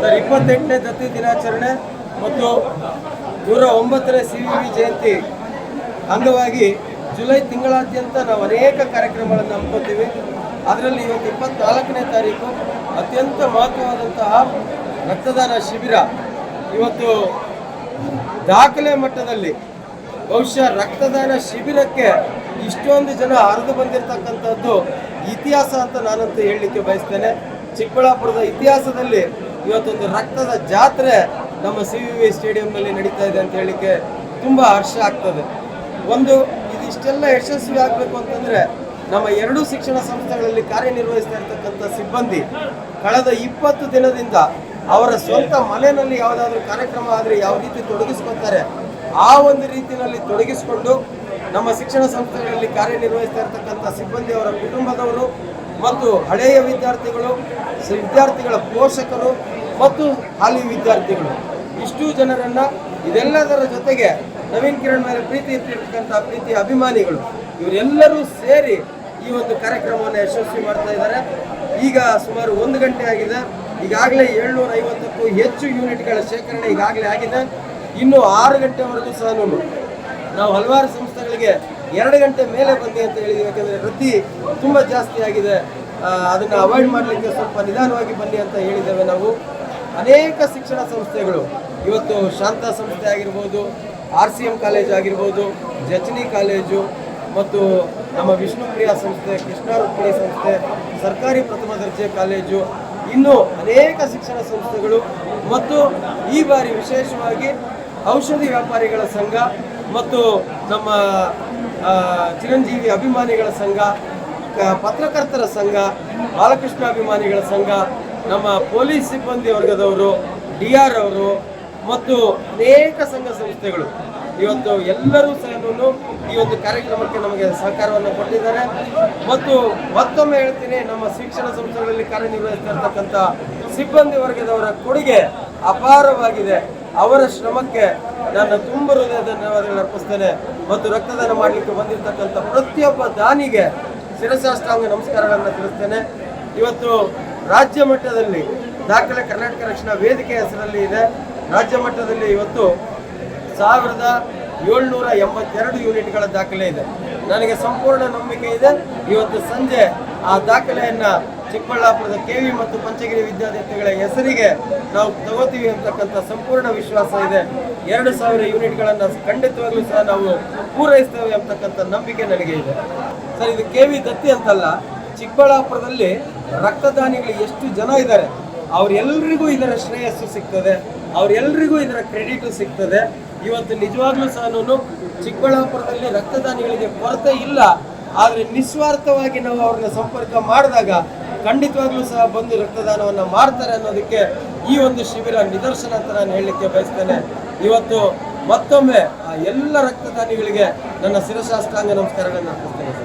Sir, ಇಪ್ಪತ್ತೆಂಟನೇ ದತ್ತಿ ದಿನಾಚರಣೆ ಮತ್ತು ನೂರ ಒಂಬತ್ತನೇ ಸಿ ವಿ ಜಯಂತಿ ಅಂಗವಾಗಿ ಜುಲೈ ತಿಂಗಳಾದ್ಯಂತ ನಾವು ಅನೇಕ ಕಾರ್ಯಕ್ರಮಗಳನ್ನು ಹಮ್ಮಿಕೊತೀವಿ ಅದರಲ್ಲಿ ಇವತ್ತು ಇಪ್ಪತ್ನಾಲ್ಕನೇ ತಾರೀಕು, ಅತ್ಯಂತ ಮಹತ್ವವಾದಂತಹ ರಕ್ತದಾನ ಶಿಬಿರ. ಇವತ್ತು ದಾಖಲೆ ಮಟ್ಟದಲ್ಲಿ ಬಹುಶಃ ರಕ್ತದಾನ ಶಿಬಿರಕ್ಕೆ ಇಷ್ಟೊಂದು ಜನ ಹರಿದು ಬಂದಿರತಕ್ಕಂಥದ್ದು ಇತಿಹಾಸ ಅಂತ ನಾನಂತೂ ಹೇಳಲಿಕ್ಕೆ ಬಯಸ್ತೇನೆ. ಚಿಕ್ಕಬಳ್ಳಾಪುರದ ಇತಿಹಾಸದಲ್ಲಿ ಇವತ್ತೊಂದು ರಕ್ತದ ಜಾತ್ರೆ ನಮ್ಮ ಸಿ ವಿ ವಿ ಸ್ಟೇಡಿಯಂನಲ್ಲಿ ನಡೀತಾ ಇದೆ ಅಂತ ಹೇಳಲಿಕ್ಕೆ ತುಂಬ ಹರ್ಷ ಆಗ್ತದೆ. ಒಂದು ಇದಿಷ್ಟೆಲ್ಲ ಯಶಸ್ವಿ ಆಗಬೇಕು ಅಂತಂದರೆ ನಮ್ಮ ಎರಡೂ ಶಿಕ್ಷಣ ಸಂಸ್ಥೆಗಳಲ್ಲಿ ಕಾರ್ಯನಿರ್ವಹಿಸ್ತಾ ಇರ್ತಕ್ಕಂಥ ಸಿಬ್ಬಂದಿ ಕಳೆದ ಇಪ್ಪತ್ತು ದಿನದಿಂದ ಅವರ ಸ್ವಂತ ಮನೆಯಲ್ಲಿ ಯಾವುದಾದ್ರೂ ಕಾರ್ಯಕ್ರಮ ಆದರೆ ಯಾವ ರೀತಿ ತೊಡಗಿಸ್ಕೊತಾರೆ ಆ ಒಂದು ರೀತಿಯಲ್ಲಿ ತೊಡಗಿಸಿಕೊಂಡು ನಮ್ಮ ಶಿಕ್ಷಣ ಸಂಸ್ಥೆಗಳಲ್ಲಿ ಕಾರ್ಯನಿರ್ವಹಿಸ್ತಾ ಇರ್ತಕ್ಕಂಥ ಸಿಬ್ಬಂದಿ ಅವರ ಕುಟುಂಬದವರು ಮತ್ತು ಹಳೆಯ ವಿದ್ಯಾರ್ಥಿಗಳು, ವಿದ್ಯಾರ್ಥಿಗಳ ಪೋಷಕರು ಮತ್ತು ಹಾಲಿ ವಿದ್ಯಾರ್ಥಿಗಳು. ಇಷ್ಟು ಜನರನ್ನ ಇದೆಲ್ಲದರ ಜೊತೆಗೆ ನವೀನ್ ಕಿರಣ್ ಮೇಲೆ ಪ್ರೀತಿ ಇಟ್ಟಿರ್ತಕ್ಕಂಥ ಪ್ರೀತಿ ಅಭಿಮಾನಿಗಳು, ಇವರೆಲ್ಲರೂ ಸೇರಿ ಈ ಒಂದು ಕಾರ್ಯಕ್ರಮವನ್ನು ಯಶಸ್ವಿ ಮಾಡ್ತಾ ಇದ್ದಾರೆ. ಈಗ ಸುಮಾರು ಒಂದು ಗಂಟೆ ಆಗಿದೆ. ಈಗಾಗಲೇ ಏಳ್ನೂರ ಐವತ್ತಕ್ಕೂ ಹೆಚ್ಚು ಯೂನಿಟ್ಗಳ ಶೇಖರಣೆ ಈಗಾಗಲೇ ಆಗಿದೆ. ಇನ್ನು ಆರು ಗಂಟೆವರೆಗೂ ಸಹ ನಾವು ಹಲವಾರು ಸಂಸ್ಥೆಗಳಿಗೆ ಎರಡು ಗಂಟೆ ಮೇಲೆ ಬನ್ನಿ ಅಂತ ಹೇಳಿದ್ವಿ ಯಾಕಂದರೆ ವೃತ್ತಿ ತುಂಬ ಜಾಸ್ತಿ ಆಗಿದೆ. ಅದನ್ನು ಅದನ್ನ ಅವಾಯ್ಡ್ ಮಾಡಲಿಕ್ಕೆ ಸ್ವಲ್ಪ ನಿಧಾನವಾಗಿ ಬನ್ನಿ ಅಂತ ಹೇಳಿದ್ದೇವೆ ನಾವು. ಅನೇಕ ಶಿಕ್ಷಣ ಸಂಸ್ಥೆಗಳು, ಇವತ್ತು ಶಾಂತ ಸಂಸ್ಥೆ ಆಗಿರ್ಬೋದು, ಆರ್ ಸಿ ಎಂ ಕಾಲೇಜ್ ಆಗಿರ್ಬೋದು ಜಚನಿ ಕಾಲೇಜು ಮತ್ತು ನಮ್ಮ ವಿಷ್ಣುಪ್ರಿಯ ಸಂಸ್ಥೆ, ಕೃಷ್ಣ ಸಂಸ್ಥೆ, ಸರ್ಕಾರಿ ಪ್ರಥಮ ದರ್ಜೆ ಕಾಲೇಜು, ಇನ್ನೂ ಅನೇಕ ಶಿಕ್ಷಣ ಸಂಸ್ಥೆಗಳು ಮತ್ತು ಈ ಬಾರಿ ವಿಶೇಷವಾಗಿ ಔಷಧಿ ವ್ಯಾಪಾರಿಗಳ ಸಂಘ ಮತ್ತು ನಮ್ಮ ಚಿರಂಜೀವಿ ಅಭಿಮಾನಿಗಳ ಸಂಘ ಪತ್ರಕರ್ತರ ಸಂಘ, ಬಾಲಕೃಷ್ಣ ಅಭಿಮಾನಿಗಳ ಸಂಘ ನಮ್ಮ ಪೊಲೀಸ್ ಸಿಬ್ಬಂದಿ ವರ್ಗದವರು, ಡಿ ಆರ್ ಅವರು ಮತ್ತು ಅನೇಕ ಸಂಘ ಸಂಸ್ಥೆಗಳು ಇವತ್ತು ಎಲ್ಲರೂ ಸಹ ಈ ಒಂದು ಕಾರ್ಯಕ್ರಮಕ್ಕೆ ನಮಗೆ ಸಹಕಾರವನ್ನು ಕೊಟ್ಟಿದ್ದಾರೆ. ಮತ್ತು ಮತ್ತೊಮ್ಮೆ ಹೇಳ್ತೀನಿ, ನಮ್ಮ ಶಿಕ್ಷಣ ಸಂಸ್ಥೆಗಳಲ್ಲಿ ಕಾರ್ಯನಿರ್ವಹಿಸ್ತಾ ಇರ್ತಕ್ಕಂಥ ಸಿಬ್ಬಂದಿ ವರ್ಗದವರ ಕೊಡುಗೆ ಅಪಾರವಾಗಿದೆ. ಅವರ ಶ್ರಮಕ್ಕೆ ನನ್ನ ತುಂಬ ಹೃದಯ ಧನ್ಯವಾದಗಳು ಅರ್ಪಿಸ್ತೇನೆ. ಮತ್ತು ರಕ್ತದಾನ ಮಾಡಲಿಕ್ಕೆ ಬಂದಿರತಕ್ಕಂಥ ಪ್ರತಿಯೊಬ್ಬ ದಾನಿಗೆ ಶಿರಸಾಷ್ಟಾಂಗ ನಮಸ್ಕಾರಗಳನ್ನು ತಿಳಿಸ್ತೇನೆ. ಇವತ್ತು ರಾಜ್ಯ ಮಟ್ಟದಲ್ಲಿ ದಾಖಲೆ ಕರ್ನಾಟಕ ರಕ್ಷಣಾ ವೇದಿಕೆ ಹೆಸರಲ್ಲಿ ಇದೆ. ರಾಜ್ಯ ಮಟ್ಟದಲ್ಲಿ ಇವತ್ತು ಸಾವಿರದ ಏಳ್ನೂರ ಎಂಬತ್ತೆರಡು ಯೂನಿಟ್ಗಳ ದಾಖಲೆ ಇದೆ. ನನಗೆ ಸಂಪೂರ್ಣ ನಂಬಿಕೆ ಇದೆ. ಇವತ್ತು ಸಂಜೆ ಆ ದಾಖಲೆಯನ್ನು ಚಿಕ್ಕಬಳ್ಳಾಪುರದ ಕೆವಿ ಮತ್ತು ಪಂಚಗಿರಿ ವಿದ್ಯಾರ್ಥಿಗಳ ಹೆಸರಿಗೆ ನಾವು ತಗೋತೀವಿ ಅಂತಕ್ಕಂಥ ಸಂಪೂರ್ಣ ವಿಶ್ವಾಸ ಇದೆ. ಎರಡು ಸಾವಿರ ಯೂನಿಟ್ಗಳನ್ನು ಖಂಡಿತವಾಗ್ಲೂ ಸಹ ನಾವು ಪೂರೈಸ್ತೇವೆ ಅಂತಕ್ಕಂಥ ನಂಬಿಕೆ ನನಗೆ ಇದೆ. ಸರ್, ಇದು ಕೆ ವಿ ದತ್ತಿ ಅಂತಲ್ಲ, ಚಿಕ್ಕಬಳ್ಳಾಪುರದಲ್ಲಿ ರಕ್ತದಾನಿಗಳು ಎಷ್ಟು ಜನ ಇದ್ದಾರೆ ಅವರೆಲ್ಲರಿಗೂ ಇದರ ಶ್ರೇಯಸ್ಸು ಸಿಗ್ತದೆ ಅವರೆಲ್ಲರಿಗೂ ಇದರ ಕ್ರೆಡಿಟು ಸಿಗ್ತದೆ. ಇವತ್ತು ನಿಜವಾಗ್ಲೂ ಸಹ ಚಿಕ್ಕಬಳ್ಳಾಪುರದಲ್ಲಿ ರಕ್ತದಾನಿಗಳಿಗೆ ಕೊರತೆ ಇಲ್ಲ. ಆದರೆ ನಿಸ್ವಾರ್ಥವಾಗಿ ನಾವು ಅವ್ರನ್ನ ಸಂಪರ್ಕ ಮಾಡಿದಾಗ ಖಂಡಿತವಾಗ್ಲೂ ಸಹ ಬಂದು ರಕ್ತದಾನವನ್ನು ಮಾಡ್ತಾರೆ ಅನ್ನೋದಕ್ಕೆ ಈ ಒಂದು ಶಿಬಿರ ನಿದರ್ಶನ ಅಂತ ನಾನು ಹೇಳಲಿಕ್ಕೆ ಬಯಸ್ತೇನೆ. ಇವತ್ತು ಮತ್ತೊಮ್ಮೆ ಆ ಎಲ್ಲ ರಕ್ತದಾನಿಗಳಿಗೆ ನನ್ನ ಶಿರಶಾಸ್ತ್ರಾಂಗ ನಮಸ್ಕಾರಗಳನ್ನು ಅರ್ಪಿಸ್ತೇನೆ